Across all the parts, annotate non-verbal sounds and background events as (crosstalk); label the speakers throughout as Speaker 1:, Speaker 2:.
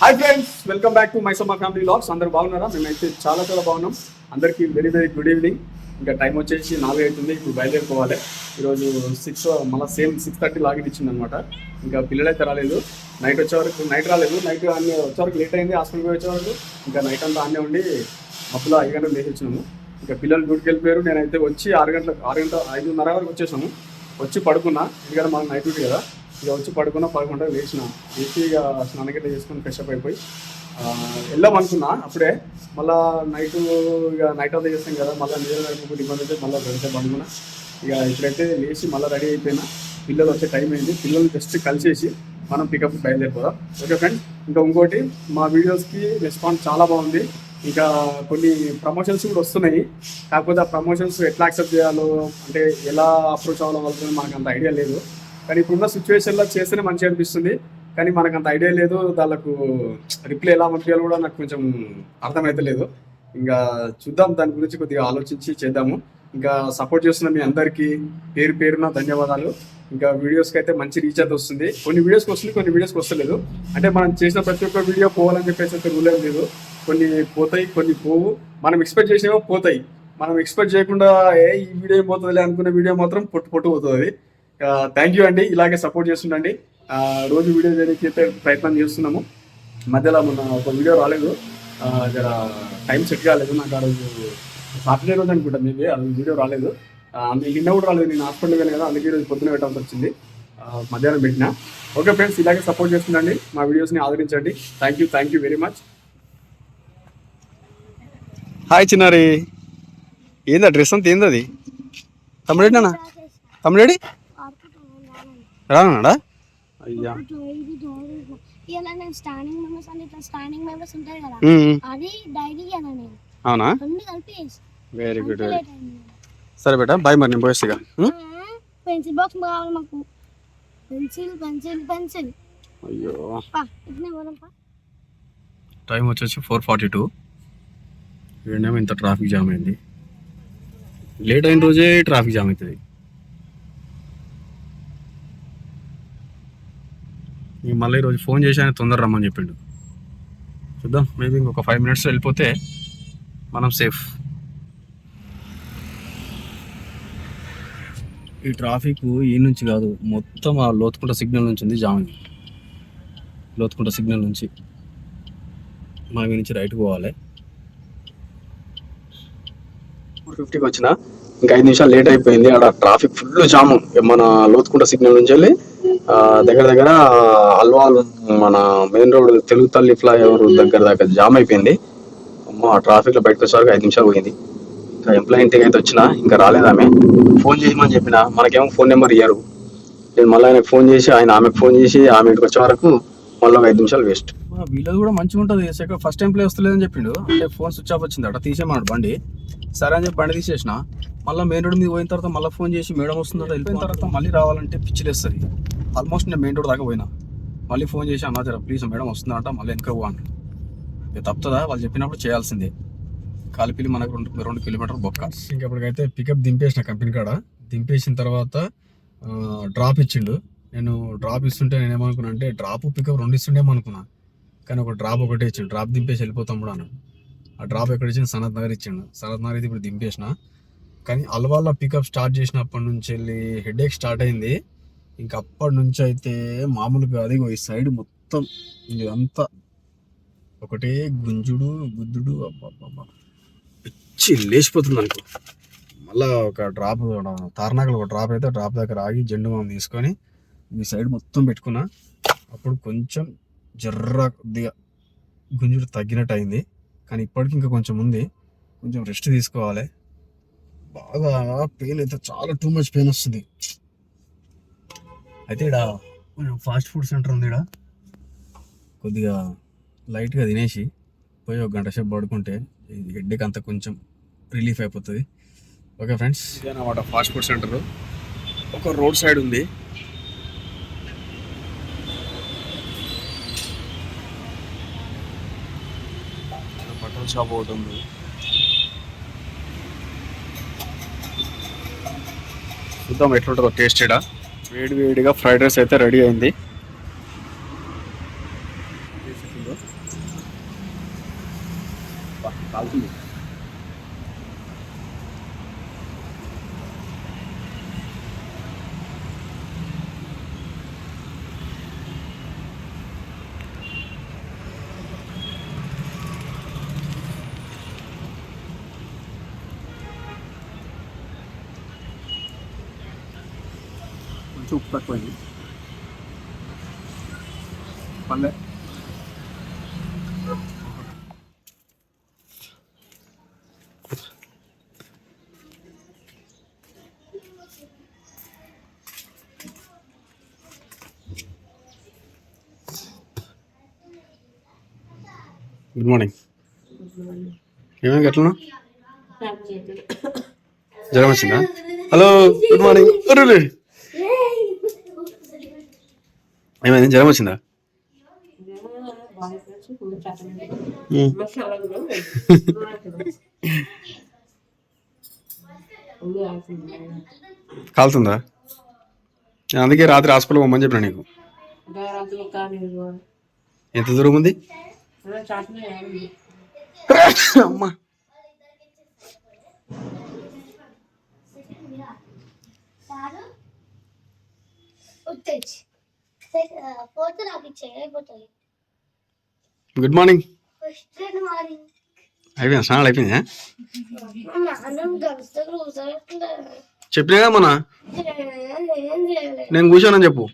Speaker 1: Hi friends welcome back to Maisamma family vlogs అందరు బాగున్నారా? మేమైతే చాలా చాలా బాగున్నాం. అందరికీ వెరీ వెరీ గుడ్ ఈవినింగ్ ఇంకా టైం వచ్చేసి నాలుగు అవుతుంది ఇప్పుడు బయలుదేరిపోవాలి. ఈరోజు సిక్స్ మళ్ళీ సేమ్ సిక్స్ థర్టీ లాగిన్ ఇచ్చింది అనమాట ఇంకా పిల్లలైతే రాలేదు. నైట్ వచ్చే వరకు నైట్ రాలేదు. నైట్ అన్ని వచ్చే వరకు లేట్ అయింది హాస్పిటల్కి పోయి వచ్చే వరకు. ఇంకా నైట్ అంతా అన్నీ ఉండి మబ్బులో ఐదు గంటలు లేచి వచ్చినాము ఇంకా పిల్లలు డ్యూటీకి వెళ్ళిపోయారు. నేనైతే వచ్చి ఆరు గంటల ఆరు గంటల ఐదున్నర వరకు వచ్చేసాము వచ్చి పడుకున్నా. ఎందుకంటే మనం నైట్ డ్యూటీ కదా. ఇక వచ్చి పడుకున్నా పడుకుంటే లేచిన లేచి ఇక స్నానం చేసుకుని ఫ్రెష్ అప్ అయిపోయి ఆ, అనుకున్నా అప్పుడే. మళ్ళా నైట్ ఇక నైట్ అంతా చేస్తాం కదా మళ్ళీ నీళ్ళు నడిపోతే ఇబ్బంది అయితే మళ్ళీ వెళ్తే పడుకున్నా. ఇక ఇప్పుడైతే లేచి మళ్ళీ రెడీ అయిపోయినా పిల్లలు వచ్చే టైం అయింది. పిల్లలు జస్ట్ కలిసేసి మనం పికప్ బయలుదేరిపోదాం. ఓకే ఫ్రెండ్స్ ఇంకా ఇంకోటి మా వీడియోస్కి రెస్పాన్స్ చాలా బాగుంది. ఇంకా కొన్ని ప్రమోషన్స్ కూడా వస్తున్నాయి. కాకపోతే ఆ ప్రమోషన్స్ ఎట్లా యాక్సెప్ట్ చేయాలో అంటే ఎలా అప్రోచ్ అవ్వాలో వాళ్ళతో మాకు అంత ఐడియా లేదు. కానీ ఇప్పుడున్న సిచ్యువేషన్లో చేస్తేనే మంచిగా అనిపిస్తుంది. కానీ మనకు అంత ఐడియా లేదు. దానికి రిప్లై ఎలా పంపించాలో కూడా నాకు కొంచెం అర్థమైతే లేదు. ఇంకా చూద్దాం. దాని గురించి కొద్దిగా ఆలోచించి చేద్దాము. ఇంకా సపోర్ట్ చేస్తున్న మీ అందరికీ పేరు పేరున ధన్యవాదాలు. ఇంకా వీడియోస్కి అయితే మంచి రీచ్ అయితే వస్తుంది. కొన్ని వీడియోస్కి వస్తుంది కొన్ని వీడియోస్కి వస్తలేదు. అంటే మనం చేసిన ప్రతి ఒక్క వీడియో పోవాలని చెప్పేసి అయితే రూల్ ఏం లేదు. కొన్ని పోతాయి కొన్ని పోవు. మనం ఎక్స్పెక్ట్ చేసినవి పోతాయి. మనం ఎక్స్పెక్ట్ చేయకుండా ఏ ఈ వీడియో పోతుంది పోతుందిలే అనుకున్న వీడియో మాత్రం పొట్టు పొట్టు పోతుంది. థ్యాంక్ యూ అండి. ఇలాగే సపోర్ట్ చేస్తుండండి. రోజు వీడియో చేయడానికి అయితే ప్రయత్నం చేస్తున్నాము. మధ్యలో మొన్న ఒక వీడియో రాలేదు. జర టైం సెట్ కాలేదు. నాకు ఆ రోజు సాటర్డే రోజు అనుకుంటా మేబీ ఆ రోజు వీడియో రాలేదు. మీకు నిన్న కూడా రాలేదు. నేను హాస్పిటల్ వెళ్ళాను కదా అందుకే రోజు పొద్దున పెట్టాల్సి వచ్చింది. మధ్యాహ్నం పెట్టిన. ఓకే ఫ్రెండ్స్ ఇలాగే సపోర్ట్ చేస్తుండండి. మా వీడియోస్ని ఆదరించండి. Thank you thank you very much hi చిన్నారి. ఏందా డ్రెస్ అంతా ఏందది? అది తమ్ముడేనా తమ్ముడేడి రానాడా? అయ్యా.
Speaker 2: ఇలా నేను స్టాండింగ్ మెంబర్స్ ఇట్లా స్టాండింగ్ మెంబర్స్ ఉంటాయి కదా అది డైరీ కదా నేను.
Speaker 1: అవునా?
Speaker 2: కలిపి
Speaker 1: వెరీ గుడ్ సరే బేటా బాయ్ మరి నేను పోయేసిగా
Speaker 2: పెన్సిల్ బాక్స్ కావాలి మాకు. పెన్సిల్ పెన్సిల్ పెన్సిల్
Speaker 1: అయ్యో. టైం వచ్చేసి ఫోర్ ఫార్టీ టూ ఇంత ట్రాఫిక్ జామ్ అయింది. లేట్ అయిన రోజే ట్రాఫిక్ జామ్ అవుతుంది. ఇంక మళ్ళీ ఈరోజు ఫోన్ చేసి ఆయన తొందర రమ్మని చెప్పిండు. చూద్దాం మేబీ ఇంకొక ఫైవ్ మినిట్స్ వెళ్ళిపోతే మనం సేఫ్ ఈ ట్రాఫిక్ ఈ నుంచి కాదు మొత్తం ఆ లోతుకుంట సిగ్నల్ నుంచి ఉంది జామ్. లోతుకుంట సిగ్నల్ నుంచి మనం నుంచి రైట్ పోవాలి. ఫోర్ ఫిఫ్టీకి వచ్చిన ఇంకా ఐదు నిమిషాలు లేట్ అయిపోయింది. అక్కడ ట్రాఫిక్ ఫుల్ జాము. మన లోతుకుంట సిగ్నల్ నుంచి వెళ్ళి దగ్గర దగ్గర అల్వాల్ మన మెయిన్ రోడ్ తెలుగు తల్లి ఫ్లైఓవర్ దగ్గర దాకా జామ్ అయిపోయింది. అమ్మో ట్రాఫిక్లో బయటకు వచ్చేసరికి ఐదు నిమిషాలు పోయింది. ఇంకా ఎంప్లాయ్ ఇంటికి అయితే వచ్చిన ఇంకా రాలేదు ఆమె. ఫోన్ చేయమని చెప్పిన మనకేమో ఫోన్ నెంబర్ ఇయ్యారు. నేను మళ్ళీ ఆయనకు ఫోన్ చేసి ఆయన ఆమెకు ఫోన్ చేసి ఆమె ఇంటికి వచ్చే వరకు మళ్ళీ ఒక ఐదు నిమిషాలు వేస్ట్ వీళ్ళది కూడా మంచిగా ఉంటుంది. సెకండ్ ఫస్ట్ టైం ప్లే వస్తలేదని చెప్పిండు. అంటే ఫోన్ స్విచ్ ఆఫ్ వచ్చింది. అట్లా తీసేమన్నాడు బండి. సరే అని చెప్పి బండి తీసేసిన. మళ్ళీ మెయిన్ రోడ్ మీద పోయిన తర్వాత మళ్ళీ ఫోన్ చేసి మేడం వస్తుందట వెళ్ళిపోయిన తర్వాత మళ్ళీ రావాలంటే పిచ్చిలేస్తుంది ఆల్మోస్ట్ నేను మెయిన్ రోడ్ దాకా పోయినా. మళ్ళీ ఫోన్ చేసి అన్నా జర ప్లీజ్ మేడం వస్తుందంట మళ్ళీ వెనక పో ఇక తప్పుతుందా? వాళ్ళు చెప్పినప్పుడు చేయాల్సిందే. కాలిపిల్లి మనకు రెండు రెండు కిలోమీటర్ బొక్క. ఇంకప్పటికైతే పికప్ దింపేసిన కంపెనీ కాడ. దింపేసిన తర్వాత డ్రాప్ ఇచ్చిండు. నేను డ్రాప్ ఇస్తుంటే నేను ఏమనుకున్నా అంటే డ్రాప్ పికప్ రెండు ఇస్తుండేమో కానీ ఒక డ్రాప్ ఒకటే ఇచ్చిండు. డ్రాప్ దింపేసి వెళ్ళిపోతాం కూడా ఆ డ్రాప్ ఎక్కడ ఇచ్చిండు? సనత్ నగర్ ఇచ్చిండు. సనత్ నగర్ అయితే ఇప్పుడు దింపేసిన. కానీ అలవాళ్ళ పికప్ స్టార్ట్ చేసినప్పటి నుంచి వెళ్ళి హెడేక్ స్టార్ట్ అయింది. ఇంకా అప్పటి నుంచి అయితే మామూలుగా అది ఈ సైడ్ మొత్తం ఇదంతా ఒకటే గుంజుడు గుద్దుడు. అబ్బా పిచ్చి లేచిపోతుంది అనుకో. మళ్ళా ఒక డ్రాప్ తార్నాకలు ఒక డ్రాప్ అయితే డ్రాప్ దగ్గర ఆగి జెండు మామ తీసుకొని ఈ సైడ్ మొత్తం పెట్టుకున్నా. అప్పుడు కొంచెం జర్ర కొద్దిగా గుంజుడు తగ్గినట్టు అయింది కానీ ఇప్పటికి ఇంకా కొంచెం ఉంది. కొంచెం రెస్ట్ తీసుకోవాలి. బాగా పెయిన్ అయితే చాలా టూ మచ్ పెయిన్ వస్తుంది. అయితే ఇక్కడ ఫాస్ట్ ఫుడ్ సెంటర్ ఉంది ఇక్కడ కొద్దిగా లైట్గా తినేసి పోయి ఒక గంట సేపు పడుకుంటే హెడ్కి అంత కొంచెం రిలీఫ్ అయిపోతుంది. Okay friends. ఇదేనమాట fast food centre. ఒక రోడ్ సైడ్ ఉంది. బట్టల షాప్ ఒకటి ఉంది చూద్దాం ఎట్లుంటుందో టేస్ట్ వేడి వేడిగా ఫ్రైడ్ రైస్ అయితే రెడీ అయింది బా, కాలుతుంది కొంచెం ఉప్పు తక్కువైంది పల్లె. గుడ్ మార్నింగ్ ఏమేమి ఎట్లా జ్వరం వచ్చిందా? హలో గుడ్ మార్నింగ్ ఏమైంది జ్వరం వచ్చిందా. కాలుతుందా అందుకే రాత్రి హాస్పిటల్ పోమని చెప్పిన నీకు ఎంత దూరం ఉంది అమ్మా
Speaker 2: సారు ఉత్తేజ్ పోతే నాకు ఇచ్చే అయిపోతుంది
Speaker 1: గుడ్ మార్నింగ్
Speaker 2: ఫస్ట్ మార్నింగ్
Speaker 1: అయిపోయింది? స్నానాలు అయిపోయిందా చెప్పినాగా మన? నేను కూర్చోనని చెప్పు.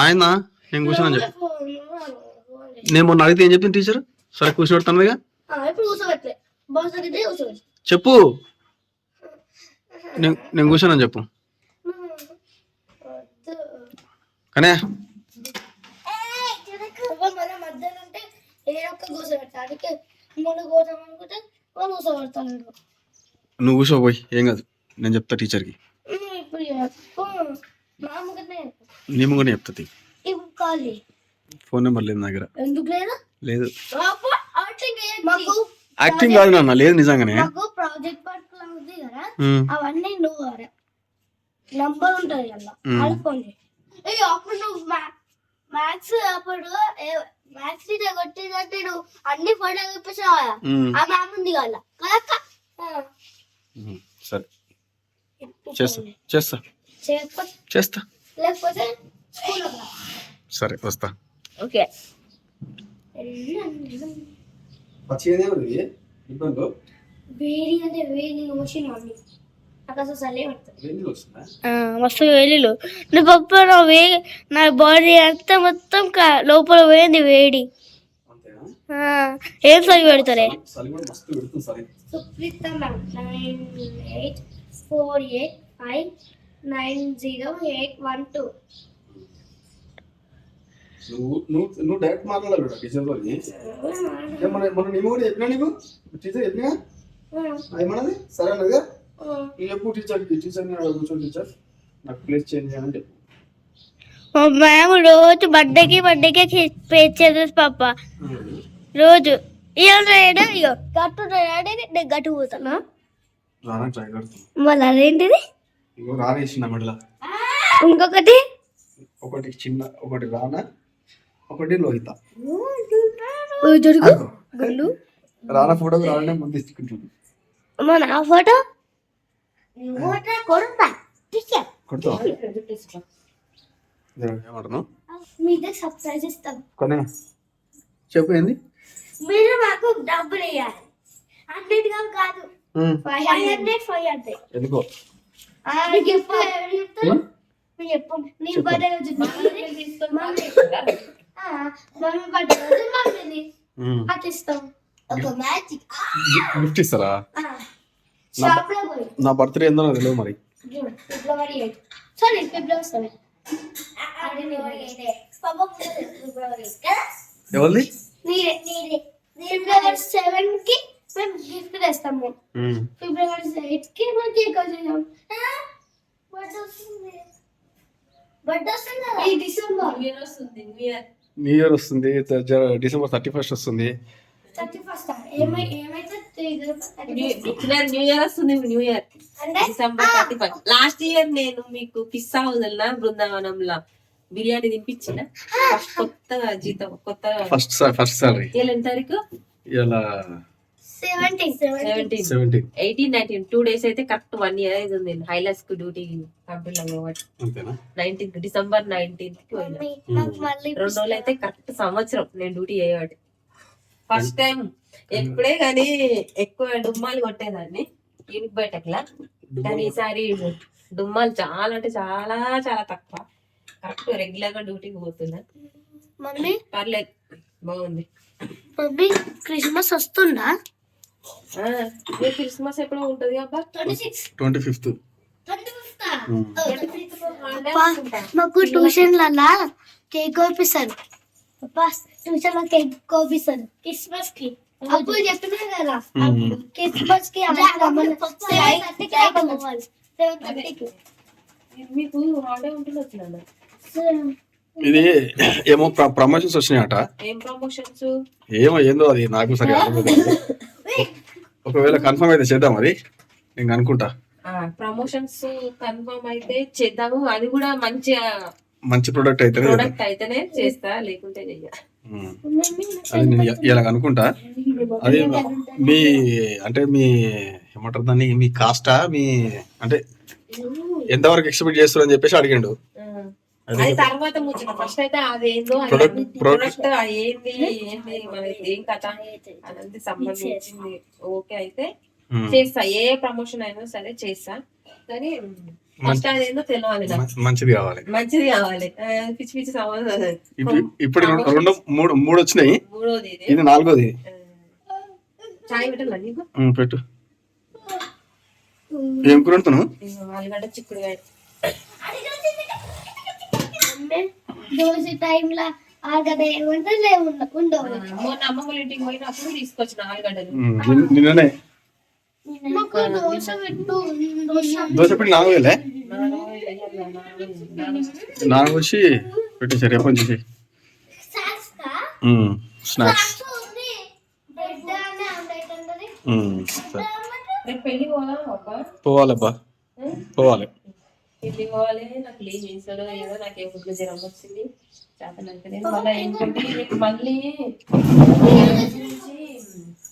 Speaker 1: ఆయన? నేను కూర్చోనని చెప్పు. నేను మొన్న అడిగితే ఏం చెప్పింది టీచర్ సరే కూర్చోబెడతానుగా. చెప్పు. నేను కూర్చోనని చెప్పు
Speaker 2: వద్దు
Speaker 1: కానీ
Speaker 2: ఎవరు మన మధ్యలో ఉంటే ఏ ఒక్క కూర్చోబెడతా అందుకే మొన్న కోసం అనుకుంటే కూర్చోబెడతాను
Speaker 1: నువ్వు కూర్చోపోయి ఏం కాదు. నేను చెప్తా టీచర్కి. నీ ముంగనే
Speaker 2: కాల్
Speaker 1: ఫోన్ నెంబర్ లేదు నా దగ్గర.
Speaker 2: ఎందుకు లేదా?
Speaker 1: యాక్టింగ్ కాదు నాన్న లేదు నిజంగానే.
Speaker 2: ప్రాజెక్ట్ వర్క్ ఉంది కదా. అవన్నీ నువ్వు నంబర్ ఉంటుంది ఫోన్ చేయి. ఏయ్, అప్పుడు నువ్వు మ్యాథ్స్ అప్పుడు మ్యాథ్స్ టీచర్ కొట్టిందంటే నువ్వు అన్ని ఫోటో చూపించావు కదా ఆ మ్యామ్ ఉంది కదా. కదక్క
Speaker 1: ఉమ్, సరే. చేస్తా చేస్తా.
Speaker 2: లేకపోతే
Speaker 1: సరే వస్తా.
Speaker 2: ఓకే. వేడి అంటే వేడి మోషన్ మస్తు వేడిలు నా పప్పు నా వే నా బాడీ అంతా మొత్తం లోపల పోయింది వేడి. ఆ, ఏం చలి పెడతారే Supreetha nine eight four eight five nine zero eight one two.
Speaker 1: నువ్వు నువ్వు నువ్వు డైరెక్ట్ మాట్లాడాలి టీచర్ మన మన నేను కూడా చెప్పినా నీకు? టీచర్ చెప్పినా? ఏమన్నది? సరే అన్నదిగా చెప్పు టీచర్కి టీచర్ని కూర్చో టీచర్ నాకు ప్లేస్ చేంజ్ చేయమని చెప్పు
Speaker 2: మా మ్యామ్ రోజు బర్త్డేకి బర్త్డేకి పే చేసేది పాప. రోజు. గట్టు నేను పోతాను? మళ్ళీ అదేంటిది
Speaker 1: ఇగో రానేసిన మెడల?
Speaker 2: ఇంకొకటి?
Speaker 1: ఒకటి చిన్న ఒకటి రానా? ఒకటి లోహిత.
Speaker 2: జరుగు
Speaker 1: రానా ఫోటోకి రానే ముందు
Speaker 2: అమ్మ నా ఫోటో?
Speaker 1: ఏమంటున్నావు కొనే. చెప్పు ఏంది?
Speaker 2: మీరు మాకు డబ్బులు ఇవ్వాలి హండ్రెడ్ కాదు.
Speaker 1: Um,
Speaker 2: five hundred. Five hundred
Speaker 1: ఎందుకో?
Speaker 2: చెప్పు. నీ బర్త్డే రోజు మమ్మీ ఆ, మమ్మీ బర్త్డే రోజు మమ్మీని
Speaker 1: ఉమ్.
Speaker 2: అట్లా ఇస్తాం. ఒక మ్యాజిక్.
Speaker 1: గి- గిఫ్ట్ ఇస్తారా? నా బర్త్డే ఏందో నాకు తెలియదు మరి.
Speaker 2: February eight. Sorry February seven.
Speaker 1: ఎవరిది?
Speaker 2: ఫిబ్రవరి కి మేము గిఫ్ట్ తెస్తాం మేము. ఫిబ్రవరి ఎయిట్కి మనం కేక్ వచ్చేసాం బర్త్డే వస్తుంది. ఈ
Speaker 1: new year December thirty first వస్తుంది.
Speaker 2: థర్టీ ఫస్ట్ ఏమై ఏమైతే
Speaker 3: న్యూ ఇయర్ వస్తుంది new year. December thirty first. Last year నేను మీకు కిస్సా వదిలిన? బృందావనంలో. బిర్యానీ తినిపించిన ఫస్ట్ కొత్త జీతం కొత్త
Speaker 1: ఫస్ట్ ఫస్ట్ సాలరీ
Speaker 3: ఇవాళ ఎన్ని తారీఖు?
Speaker 1: ఇలా
Speaker 3: ఎయిటీన్ నైన్టీన్ టూ డేస్ అయితే కరెక్ట్ వన్ ఇయర్ అయితే ఉంది. హైలాస్కు డ్యూటీ కంపెనీలో కాబట్టి.
Speaker 1: అంతేనా?
Speaker 3: నైన్టీన్త్ డిసెంబర్
Speaker 2: నైన్టీన్త్కి
Speaker 3: రెండు రోజులు అయితే కరెక్ట్ సంవత్సరం. నేను డ్యూటీ చేయబట్టి ఫస్ట్ టైం ఎప్పుడే కానీ ఎక్కువ డుమ్మాలు కొట్టేదాన్ని యూనిక్ బయటకులా. కానీ ఈసారి డుమ్మాలు చాలా అంటే చాలా చాలా తక్కువ. కరెక్ట్ రెగ్యులర్గా డ్యూటీకి పోతున్నా.
Speaker 2: మమ్మీ?
Speaker 3: పర్లేదు బాగుంది.
Speaker 2: మమ్మీ క్రిస్మస్ వస్తుందా?
Speaker 3: క్రిస్మస్ ఎప్పుడో ఉంటది అబ్బా.
Speaker 2: ట్వంటీ
Speaker 1: ఫిఫ్త్
Speaker 2: మాకు ట్యూషన్లలా కేక్ కోపిస్తారు. ట్యూషన్లో కేక్ కోపిస్తారు క్రిస్మస్కి అప్పుడు చెప్పినా కదా అప్పుడు క్రిస్మస్కి
Speaker 3: మీకు హాలిడే ఉంటుంది వచ్చినా
Speaker 1: ఇది ఏమో ప్రమోషన్స్ వచ్చినాయట.
Speaker 3: ఏం ప్రమోషన్స్
Speaker 1: ఏమో ఏందో అది నాకు సరిగా (laughs) అర్థం కాదు. ఒకవేళ కన్ఫర్మ్ అయితే చేద్దాం అది. నేను అనుకుంటా.
Speaker 3: ప్రమోషన్స్ కన్ఫర్మ్ అయితే చేద్దాము. అది కూడా మంచిగా
Speaker 1: మంచి ప్రోడక్ట్ అయితే
Speaker 3: ప్రోడక్ట్ అయితేనే చేస్తా లేకుంటే
Speaker 1: అది నేను ఇలా అనుకుంటా. అది మీ అంటే మీ ఏమంటారు దాన్ని? మీ కాస్టా మీ అంటే ఎంతవరకు ఎక్స్పెక్ట్ చేస్తారు అని చెప్పేసి అడిగిండు.
Speaker 3: ఆ.
Speaker 1: అది
Speaker 3: అది తర్వాత ముచ్చట. ఫస్ట్ అయితే అదేందో
Speaker 1: Product-
Speaker 3: ప్రొడక్ట్ ఏంది? ఏంది? మనకి ఏం కథ? అదంతా సంబంధించింది. ఓకే అయితే. చేస్తా. ఏ ప్రమోషన్ అయినా సరే చేస్తా. కానీ ఫస్ట్ తెలియాలి నాకు
Speaker 1: మ- మంచిది కావాలి.
Speaker 3: మంచిది కావాలి. పిచ్చి పిచ్చి సంబంధం
Speaker 1: ఇప్పుడు ఇప్పుడు రెండు మూడు మూడు వచ్చినాయి
Speaker 3: మూడోది ఇది.
Speaker 1: నాలుగోది.
Speaker 3: చాయ్ పెట్టాలా నీకు?
Speaker 1: పెట్టు. ఏం కూర వండుతున్నావు?
Speaker 3: ఆలుగడ్డ చిక్కుడుకాయ
Speaker 2: దోశ టైంలో ఆగదే ఏమంటే ఉండవు
Speaker 3: మొన్న అమ్మమ్మ ఇంటికి పోయినప్పుడు తీసుకొచ్చిన ఆలుగడ్డలు.
Speaker 1: నిన్ననే.
Speaker 2: దోశ
Speaker 1: పిండి వచ్చి పెట్టేసారు నుంచి
Speaker 2: స్నాక్స్.
Speaker 1: పోవాలబ్బా. పోవాలి.
Speaker 3: పెళ్ళి పోవాలి. నాకు ఏదో జ్వరం వచ్చింది. మళ్ళీ ఏంటంటే రేపు మళ్ళీ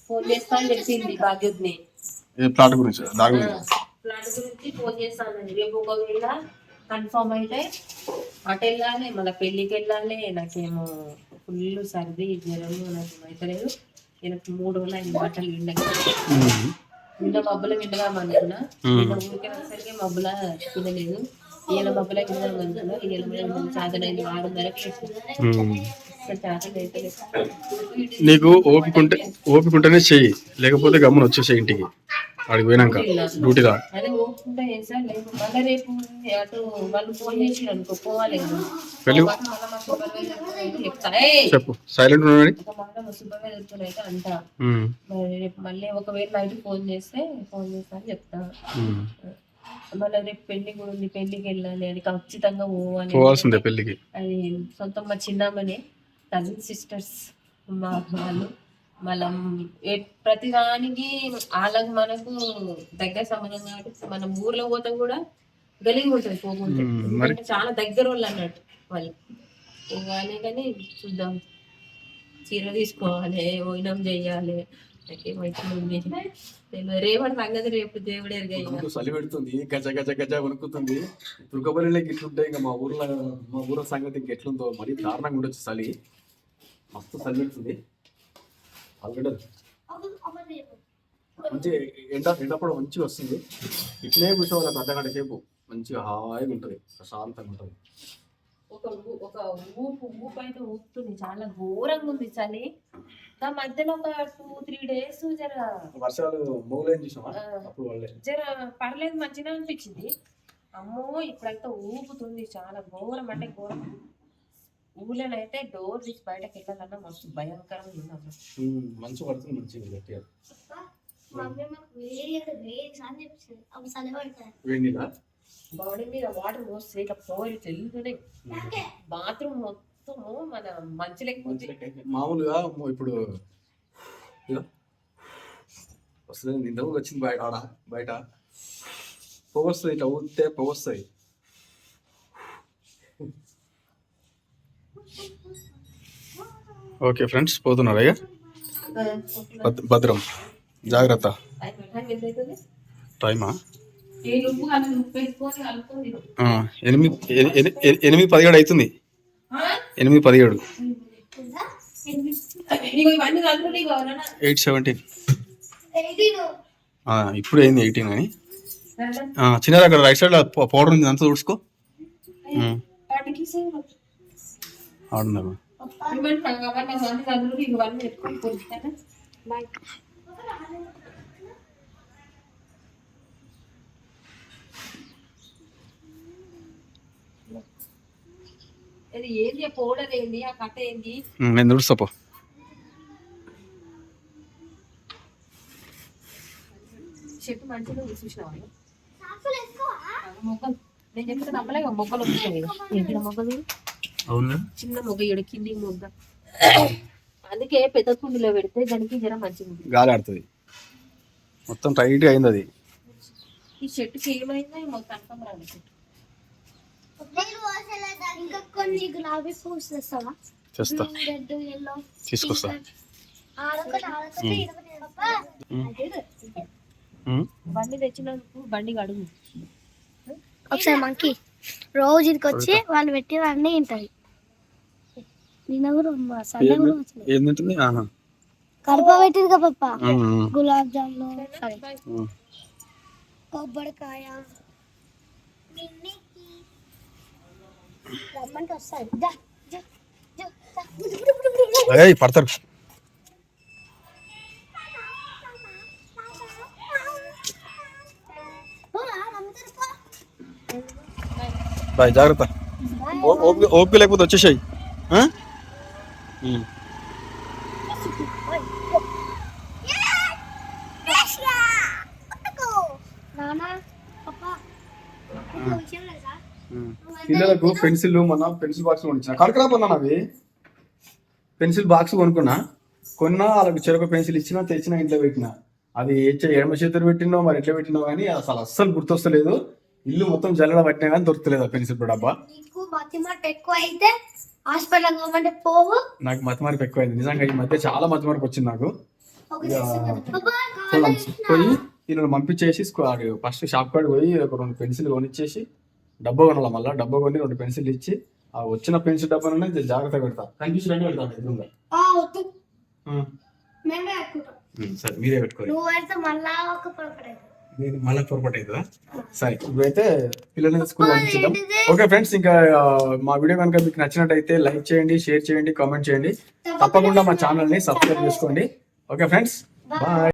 Speaker 3: ఫోన్ చేస్తా అని చెప్పింది భాగ్యుద్ని.
Speaker 1: ప్లాట్ గురించి దాని గురించి.
Speaker 3: ప్లాట్ గురించి ఫోన్ చేస్తానండి. రేపు ఒకవేళ కన్ఫర్మ్ అయితే అటు వెళ్ళాలి మళ్ళీ పెళ్ళికి వెళ్ళాలి నాకేమో ఫుల్ సర్ది జ్వరం నాకు అయితలేదు నాకు మూడు రోజులు అయింది బట్టలు
Speaker 1: ఉమ్.
Speaker 3: నిన్న మబ్బుల విండగా అనుకున్నా నిన్న ఊరికే వచ్చేసరికి మబ్బుల తినలేదు. ఈయన మబ్బుల విండగా అనుకున్నా ఈయన చాతనైంది ఆరున్నరకి
Speaker 1: నీకు ఓపిక ఉంటే ఓపిక ఉంటేనే చెయ్యి. లేకపోతే గమ్మున వచ్చేసేయి ఇంటికి. ఆడికి పోయినాక
Speaker 3: చెప్తా. ఏయ్!
Speaker 1: చెప్పు. సైలెంట్
Speaker 3: రేపు మళ్ళీ ఒకవేళ నైట్ ఫోన్ చేస్తే ఫోన్ చేస్తా అని చెప్తా. మళ్ళీ రేపు పెళ్ళి కూడా ఉంది. పెళ్ళికి వెళ్ళాలి. అది ఖచ్చితంగా పోవాలి.
Speaker 1: పోవాల్సిందే పెళ్ళికి
Speaker 3: అది సొంతం మా చిన్నమ్మని కజిన్ సిస్టర్స్ మా వాళ్ళు. ఏ- ప్రతిదానికి వాళ్ళకి మనకు దగ్గర సంబంధం కాబట్టి మనం ఊర్లో పోతే కూడా గలీగా ఉంటుంది పోకుంటే. చాలా దగ్గర వాళ్ళు అన్నట్టు వాళ్ళు. ఇవన్నీ కానీ చూద్దాం. చీర తీసుకోవాలి ఓయినం చెయ్యాలి రేపటి సంగతి రేపు దేవుడు ఎరగయ్య
Speaker 1: చలి పెడుతుంది గజ గజ గజ వణుకుతుంది. దుర్గబలిలోకి ఇట్లుంటే ఇంకా మా ఊర్లో మా ఊర్ల సంగతి ఇంకా ఎట్లుందో మరీ దారుణంగా ఉండొచ్చు చలి. మస్తు చలి పెడుతుంది. ఆల్రెడీ మంచి ఎండ ఎండప్పుడు మంచిగా వస్తుంది. ఇట్లే కూర్చోవాలి ఒక అర్ధగంట సేపు. మంచిగా హాయిగా ఉంటుంది. ప్రశాంతంగా ఉంటుంది.
Speaker 3: ఒక ఒక ఊపు ఊపు అయితే ఊపుతుంది. చాలా ఘోరంగా ఉంది చలి. దాని మధ్యలో ఒక టూ త్రీ డేస్ జర
Speaker 1: వర్షాలు
Speaker 3: జర పర్లేదు మంచిగా అనిపించింది. అమ్మో ఇప్పుడైతే ఊపుతుంది. చాలా ఘోరం అంటే ఘోరం. ఊళ్ళోనైతే డోర్ తీసి బయటకు వెళ్ళాలన్నా మస్తు భయంకరంగా ఉంది అసలు
Speaker 1: మంచి పడుతుంది మంచిగా గట్టిగా.
Speaker 2: మమ్మీ మాకు వేడి అంటే వేడి సార్లు చెప్పింది అప్పుడు చలి పడతాయి
Speaker 1: వేడిలా
Speaker 3: బాడీ మీద వాటర్ పోస్తే ఇట్లా పోయి తెలుగునే బాత్రూమ్ మొత్తము మన మంచి లెక్క.
Speaker 1: మామూలుగా మ- ఇప్పుడు. వస్తుంది నిద్ర కూడా వచ్చింది బయట ఆడ బయట. పొగ వస్తుంది ఇట్లా ఊస్తే పొగ ఓకే ఫ్రెండ్స్ పోతున్నారు అయ్యా? భద్ర- భద్రం. జాగ్రత్త. టైమా? ఎనిమిది ఎనిమిది పదిహేడు అవుతుంది. ఎనిమిది పదిహేడు. ఎయిట్ సెవెంటీన్ ఇప్పుడు అయింది ఎయిటీన్ అని. ఆ, చిన్నది అక్కడ రైట్ సైడ్ పౌడర్ ఉంది అంతా చూసుకో ఉమ్, ఆడున్నారు.
Speaker 3: అవన్నీ అవన్నీ ఇవన్నీ పెట్టుకొని బాయ్ అది ఏంది ఆ పౌడర్ ఏంది ఆ కట్ట ఏంది
Speaker 1: నేను
Speaker 3: చెట్టు మంచిగా చూసినావా మొక్కలు నేను చెప్తే నమ్మలే కదా, మొక్కలు. ఏంటి మొక్కలు?
Speaker 1: అవునా?
Speaker 3: చిన్న మొగ్గ ఈడ కింది మొగ్గ. అందుకే పెద్ద కుండీలో పెడితే దానికి జర మంచిగా ఉంటుంది
Speaker 1: గాలి ఆడుతుంది. మొత్తం టైట్గా అయింది అది.
Speaker 3: ఈ చెట్టుకి ఏమైందో మొత్తం అర్థం రాదు చెట్టు.
Speaker 2: ఇంకా కొన్ని గులాబీ పూలు తెస్తావా
Speaker 1: తీసుకొస్తా.
Speaker 3: బండి తెచ్చినందుకు బండి అడుగు
Speaker 2: ఒకసారి మంకి రోజు ఇదికి వచ్చి వాళ్ళు పెట్టేవన్నీ తింటది నిన్న కూడా అమ్మ, సండే కూడా
Speaker 1: ఆహా.
Speaker 2: కడప పెట్టింది కదా పప్ప? గులాబ్ జాములు. కొబ్బరికాయ. రమ్మంటే వస్తాయి దా, జా, జా, దా.
Speaker 1: ఏయ్ పడతారు. బాయ్ జాగ్రత్త. ఓపిక లేకపోతే వచ్చేసాయి. పిల్లలకు పెన్సిల్ మన పెన్సిల్ బాక్స్ కొనిచ్చిన. కడకరా పొందాను అవి? పెన్సిల్ బాక్స్ కొనుక్కున్నా. కొన్నా వాళ్ళకి చెరొక పెన్సిల్ ఇచ్చినా తెచ్చినా ఇంట్లో పెట్టినా. అది ఏ చే- ఎడమ చేతులు పెట్టినో మరి ఎట్లా పెట్టినో కానీ అసలు అస్సలు గుర్తొస్తలేదు. ఇల్లు మొత్తం జల్లడ పట్టినా కానీ దొరుకుతలేదు ఆ పెన్సిల్ డబ్బా
Speaker 2: ఎక్కువ అయితే హాస్పిటల్ పోమంటే పోవు.
Speaker 1: నాకు మతిమార్పు ఎక్కువైంది. నిజంగా ఈ మధ్య చాలా మతిమార్పు వచ్చింది నాకు. పోయి వీళ్ళని పంపించేసి ఫస్ట్ షాప్ కాడికి పోయి ఒక రెండు పెన్సిల్ కొనిచ్చేసి డబ్బా కొనాలి మళ్ళీ? డబ్బా కొని రెండు పెన్సిల్ ఇచ్చి ఆ వచ్చిన పెన్సిల్ డబ్బానే జాగ్రత్తగా పెడతా. ఎదురుగా.
Speaker 2: మేమే పెట్టుకుంటాం.
Speaker 1: ఉమ్, సరే మీరే పెట్టుకోండి.
Speaker 2: నువ్వు పెడితే మళ్ళా ఒక పొరపడేది
Speaker 1: నేను మళ్ళీ పొరపాటు అవుతుందా సరే. ఇప్పుడైతే పిల్లల్ని స్కూల్ పంపించుదాం ఓకే ఫ్రెండ్స్ ఇంకా మా వీడియో కనుక మీకు నచ్చినట్టయితే లైక్ చేయండి షేర్ చేయండి కామెంట్ చేయండి. తప్పకుండా మా ఛానల్ని సబ్స్క్రైబ్ చేసుకోండి. Okay friends bye.